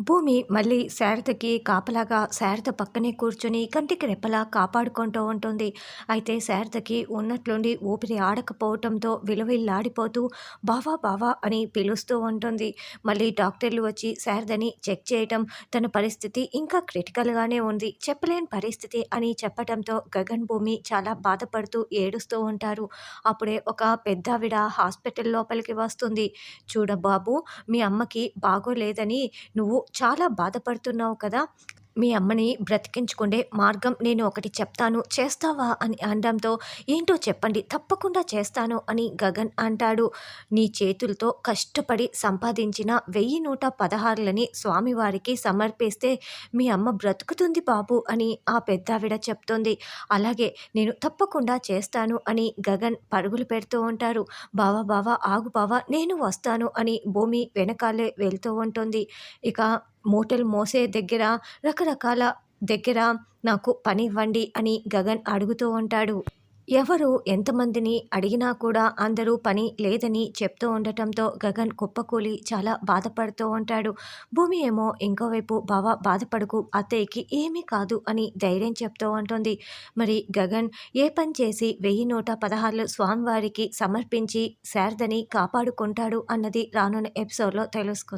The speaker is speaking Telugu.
భూమి మళ్ళీ శారదకి కాపలాగా శారద పక్కనే కూర్చొని కంటికి రెప్పలా కాపాడుకుంటూ ఉంటుంది. అయితే శారదకి ఉన్నట్లుండి ఊపిరి ఆడకపోవటంతో విలువిల్లాడిపోతూ బావా బావా అని పిలుస్తూ ఉంటుంది. మళ్ళీ డాక్టర్లు వచ్చి శారదని చెక్ చేయటం తన పరిస్థితి ఇంకా క్రిటికల్గానే ఉంది. చెప్పలేని పరిస్థితి అని చెప్పటంతో గగన్ భూమి చాలా బాధపడుతూ ఏడుస్తూ ఉంటారు. అప్పుడే ఒక పెద్దావిడ హాస్పిటల్ లోపలికి వస్తుంది. చూడబాబు మీ అమ్మకి బాగోలేదని నువ్వు చాలా బాధపడుతున్నావు కదా. మీ అమ్మని బ్రతికించుకునే మార్గం నేను ఒకటి చెప్తాను. చేస్తావా? అని అనడంతో ఏంటో చెప్పండి తప్పకుండా చేస్తాను అని గగన్ అంటాడు. నీ చేతులతో కష్టపడి సంపాదించిన వెయ్యి నూట పదహారులని స్వామివారికి సమర్పిస్తే మీ అమ్మ బ్రతుకుతుంది బాబు అని ఆ పెద్దావిడ చెప్తుంది. అలాగే నేను తప్పకుండా చేస్తాను అని గగన్ పరుగులు పెడుతూ ఉంటారు. బావా బావా ఆగు బావా నేను వస్తాను అని భూమి వెనకాలే వెళ్తూ ఉంటుంది. ఇక మూటలు మోసే దగ్గర రకరకాల దగ్గర నాకు పని ఇవ్వండి అని గగన్ అడుగుతూ ఉంటాడు. ఎవరు ఎంతమందిని అడిగినా కూడా అందరూ పని లేదని చెప్తూ ఉండటంతో గగన్ కుప్పకూలి చాలా బాధపడుతూ ఉంటాడు. భూమి ఏమో ఇంకోవైపు బావ బాధపడుకు అత్తయ్యకి ఏమీ కాదు అని ధైర్యం చెప్తూ ఉంటుంది. మరి గగన్ ఏ పని చేసి వెయ్యి నూట పదహారులు స్వామివారికి సమర్పించి శారదని కాపాడుకుంటాడు అన్నది రానున్న ఎపిసోడ్లో తెలుసుకుందాం.